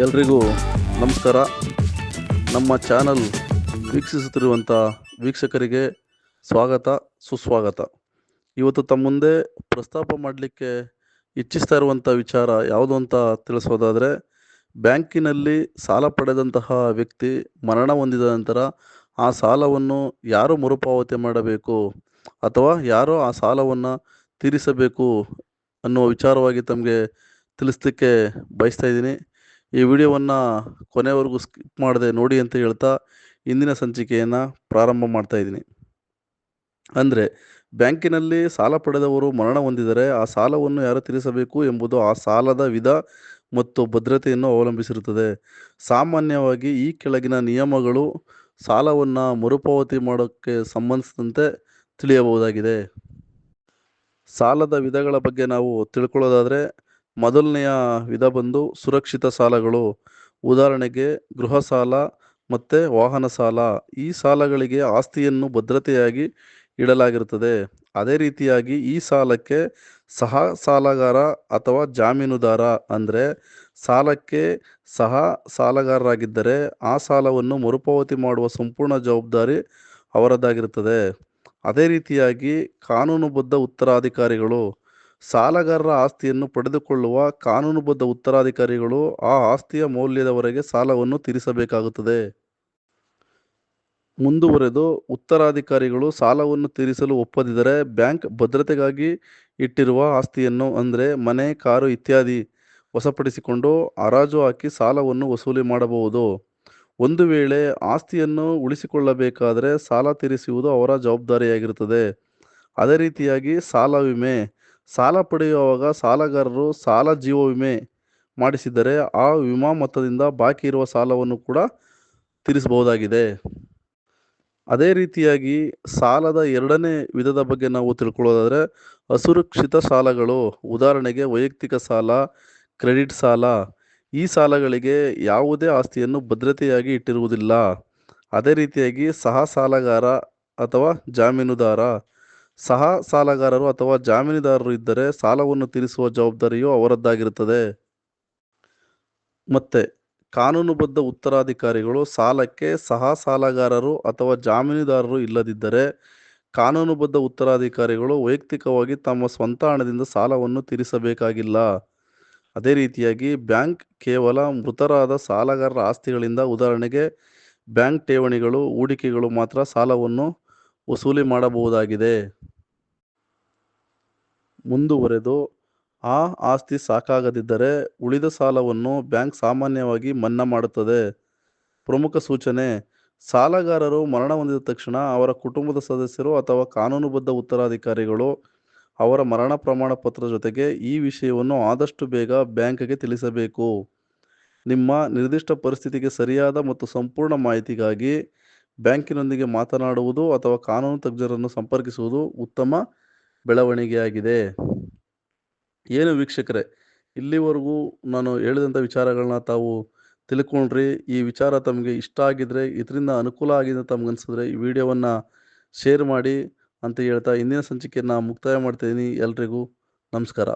ಎಲ್ರಿಗೂ ನಮಸ್ಕಾರ. ನಮ್ಮ ಚಾನಲ್ ವೀಕ್ಷಿಸುತ್ತಿರುವಂಥ ವೀಕ್ಷಕರಿಗೆ ಸ್ವಾಗತ, ಸುಸ್ವಾಗತ. ಇವತ್ತು ತಮ್ಮ ಮುಂದೆ ಪ್ರಸ್ತಾಪ ಮಾಡಲಿಕ್ಕೆ ಇಚ್ಛಿಸ್ತಾ ಇರುವಂಥ ವಿಚಾರ ಯಾವುದು ಅಂತ ತಿಳಿಸೋದಾದರೆ, ಬ್ಯಾಂಕಿನಲ್ಲಿ ಸಾಲ ಪಡೆದಂತಹ ವ್ಯಕ್ತಿ ಮರಣ ಹೊಂದಿದ ನಂತರ ಆ ಸಾಲವನ್ನು ಯಾರು ಮರುಪಾವತಿ ಮಾಡಬೇಕು ಅಥವಾ ಯಾರು ಆ ಸಾಲವನ್ನು ತೀರಿಸಬೇಕು ಅನ್ನುವ ವಿಚಾರವಾಗಿ ತಮಗೆ ತಿಳಿಸ್ಲಿಕ್ಕೆ ಬಯಸ್ತಾ ಇದ್ದೀನಿ. ಈ ವಿಡಿಯೋವನ್ನು ಕೊನೆವರೆಗೂ ಸ್ಕಿಪ್ ಮಾಡದೆ ನೋಡಿ ಅಂತ ಹೇಳ್ತಾ ಇಂದಿನ ಸಂಚಿಕೆಯನ್ನು ಪ್ರಾರಂಭ ಮಾಡ್ತಾ ಇದ್ದೀನಿ. ಅಂದರೆ ಬ್ಯಾಂಕಿನಲ್ಲಿ ಸಾಲ ಪಡೆದವರು ಮರಣ ಹೊಂದಿದರೆ ಆ ಸಾಲವನ್ನು ಯಾರು ತೀರಿಸಬೇಕು ಎಂಬುದು ಆ ಸಾಲದ ವಿಧ ಮತ್ತು ಭದ್ರತೆಯನ್ನು ಅವಲಂಬಿಸಿರುತ್ತದೆ. ಸಾಮಾನ್ಯವಾಗಿ ಈ ಕೆಳಗಿನ ನಿಯಮಗಳು ಸಾಲವನ್ನು ಮರುಪಾವತಿ ಮಾಡೋಕ್ಕೆ ಸಂಬಂಧಿಸಿದಂತೆ ತಿಳಿಯಬಹುದಾಗಿದೆ. ಸಾಲದ ವಿಧಗಳ ಬಗ್ಗೆ ನಾವು ತಿಳ್ಕೊಳ್ಳೋದಾದರೆ ಮೊದಲನೆಯ ವಿಧ ಬಂದು ಸುರಕ್ಷಿತ ಸಾಲಗಳು. ಉದಾಹರಣೆಗೆ ಗೃಹ ಸಾಲ ಮತ್ತು ವಾಹನ ಸಾಲ. ಈ ಸಾಲಗಳಿಗೆ ಆಸ್ತಿಯನ್ನು ಭದ್ರತೆಯಾಗಿ ಇಡಲಾಗಿರುತ್ತದೆ. ಅದೇ ರೀತಿಯಾಗಿ ಈ ಸಾಲಕ್ಕೆ ಸಹ ಸಾಲಗಾರ ಅಥವಾ ಜಾಮೀನುದಾರ ಅಂದರೆ ಸಾಲಕ್ಕೆ ಸಹ ಸಾಲಗಾರರಾಗಿದ್ದರೆ ಆ ಸಾಲವನ್ನು ಮರುಪಾವತಿ ಮಾಡುವ ಸಂಪೂರ್ಣ ಜವಾಬ್ದಾರಿ ಅವರದ್ದಾಗಿರುತ್ತದೆ. ಅದೇ ರೀತಿಯಾಗಿ ಕಾನೂನುಬದ್ಧ ಉತ್ತರಾಧಿಕಾರಿಗಳು ಸಾಲಗಾರರ ಆಸ್ತಿಯನ್ನು ಪಡೆದುಕೊಳ್ಳುವ ಕಾನೂನುಬದ್ಧ ಉತ್ತರಾಧಿಕಾರಿಗಳು ಆ ಆಸ್ತಿಯ ಮೌಲ್ಯದವರೆಗೆ ಸಾಲವನ್ನು ತೀರಿಸಬೇಕಾಗುತ್ತದೆ. ಮುಂದುವರೆದು ಉತ್ತರಾಧಿಕಾರಿಗಳು ಸಾಲವನ್ನು ತೀರಿಸಲು ಒಪ್ಪದಿದ್ದರೆ ಬ್ಯಾಂಕ್ ಭದ್ರತೆಗಾಗಿ ಇಟ್ಟಿರುವ ಆಸ್ತಿಯನ್ನು ಅಂದರೆ ಮನೆ, ಕಾರು ಇತ್ಯಾದಿ ವಶಪಡಿಸಿಕೊಂಡು ಹರಾಜು ಹಾಕಿ ಸಾಲವನ್ನು ವಸೂಲಿ ಮಾಡಬಹುದು. ಒಂದು ವೇಳೆ ಆಸ್ತಿಯನ್ನು ಉಳಿಸಿಕೊಳ್ಳಬೇಕಾದರೆ ಸಾಲ ತೀರಿಸುವುದು ಅವರ ಜವಾಬ್ದಾರಿಯಾಗಿರುತ್ತದೆ. ಅದೇ ರೀತಿಯಾಗಿ ಸಾಲ ವಿಮೆ ಸಾಲ ಪಡೆಯುವಾಗ ಸಾಲಗಾರರು ಸಾಲ ಜೀವ ವಿಮೆ ಮಾಡಿಸಿದರೆ ಆ ವಿಮಾ ಮೊತ್ತದಿಂದ ಬಾಕಿ ಇರುವ ಸಾಲವನ್ನು ಕೂಡ ತೀರಿಸಬಹುದಾಗಿದೆ. ಅದೇ ರೀತಿಯಾಗಿ ಸಾಲದ ಎರಡನೇ ವಿಧದ ಬಗ್ಗೆ ನಾವು ತಿಳ್ಕೊಳ್ಳೋದಾದರೆ, ಅಸುರಕ್ಷಿತ ಸಾಲಗಳು, ಉದಾಹರಣೆಗೆ ವೈಯಕ್ತಿಕ ಸಾಲ, ಕ್ರೆಡಿಟ್ ಸಾಲ, ಈ ಸಾಲಗಳಿಗೆ ಯಾವುದೇ ಆಸ್ತಿಯನ್ನು ಭದ್ರತೆಯಾಗಿ ಇಟ್ಟಿರುವುದಿಲ್ಲ. ಅದೇ ರೀತಿಯಾಗಿ ಸಹ ಸಾಲಗಾರ ಅಥವಾ ಜಾಮೀನುದಾರ ಸಹ ಸಾಲಗಾರರು ಅಥವಾ ಜಾಮೀನುದಾರರು ಇದ್ದರೆ ಸಾಲವನ್ನು ತೀರಿಸುವ ಜವಾಬ್ದಾರಿಯು ಅವರದ್ದಾಗಿರುತ್ತದೆ. ಮತ್ತೆ, ಕಾನೂನುಬದ್ಧ ಉತ್ತರಾಧಿಕಾರಿಗಳು ಸಾಲಕ್ಕೆ ಸಹ ಸಾಲಗಾರರು ಅಥವಾ ಜಾಮೀನುದಾರರು ಇಲ್ಲದಿದ್ದರೆ, ಕಾನೂನುಬದ್ಧ ಉತ್ತರಾಧಿಕಾರಿಗಳು ವೈಯಕ್ತಿಕವಾಗಿ ತಮ್ಮ ಸ್ವಂತ ಹಣದಿಂದ ಸಾಲವನ್ನು ತೀರಿಸಬೇಕಾಗಿಲ್ಲ. ಅದೇ ರೀತಿಯಾಗಿ ಬ್ಯಾಂಕ್ ಕೇವಲ ಮೃತರಾದ ಸಾಲಗಾರರ ಆಸ್ತಿಗಳಿಂದ ಉದಾಹರಣೆಗೆ ಬ್ಯಾಂಕ್ ಠೇವಣಿಗಳು, ಹೂಡಿಕೆಗಳು ಮಾತ್ರ ಸಾಲವನ್ನು ವಸೂಲಿ ಮಾಡಬಹುದಾಗಿದೆ. ಮುಂದುವರೆದು ಆ ಆಸ್ತಿ ಸಾಕಾಗದಿದ್ದರೆ ಉಳಿದ ಸಾಲವನ್ನು ಬ್ಯಾಂಕ್ ಸಾಮಾನ್ಯವಾಗಿ ಮನ್ನಾ ಮಾಡುತ್ತದೆ. ಪ್ರಮುಖ ಸೂಚನೆ, ಸಾಲಗಾರರು ಮರಣ ಹೊಂದಿದ ತಕ್ಷಣ ಅವರ ಕುಟುಂಬದ ಸದಸ್ಯರು ಅಥವಾ ಕಾನೂನುಬದ್ಧ ಉತ್ತರಾಧಿಕಾರಿಗಳು ಅವರ ಮರಣ ಪ್ರಮಾಣ ಪತ್ರದ ಜೊತೆಗೆ ಈ ವಿಷಯವನ್ನು ಆದಷ್ಟು ಬೇಗ ಬ್ಯಾಂಕ್ಗೆ ತಿಳಿಸಬೇಕು. ನಿಮ್ಮ ನಿರ್ದಿಷ್ಟ ಪರಿಸ್ಥಿತಿಗೆ ಸರಿಯಾದ ಮತ್ತು ಸಂಪೂರ್ಣ ಮಾಹಿತಿಗಾಗಿ ಬ್ಯಾಂಕಿನೊಂದಿಗೆ ಮಾತನಾಡುವುದು ಅಥವಾ ಕಾನೂನು ತಜ್ಞರನ್ನು ಸಂಪರ್ಕಿಸುವುದು ಉತ್ತಮ ಬೆಳವಣಿಗೆಯಾಗಿದೆ. ಏನು ವೀಕ್ಷಕರೇ, ಇಲ್ಲಿವರೆಗೂ ನಾನು ಹೇಳಿದಂಥ ವಿಚಾರಗಳನ್ನ ತಾವು ತಿಳ್ಕೊಂಡ್ರಿ. ಈ ವಿಚಾರ ತಮಗೆ ಇಷ್ಟ ಆಗಿದ್ರೆ, ಇದರಿಂದ ಅನುಕೂಲ ಆಗಿದೆ ತಮ್ಗೆ ಅನಿಸಿದ್ರೆ ಈ ವಿಡಿಯೋವನ್ನು ಶೇರ್ ಮಾಡಿ ಅಂತ ಹೇಳ್ತಾ, ಇಂದಿನ ಸಂಚಿಕೆಯನ್ನು ಮುಕ್ತಾಯ ಮಾಡ್ತಿದ್ದೀನಿ ಎಲ್ರಿಗೂ. ನಮಸ್ಕಾರ.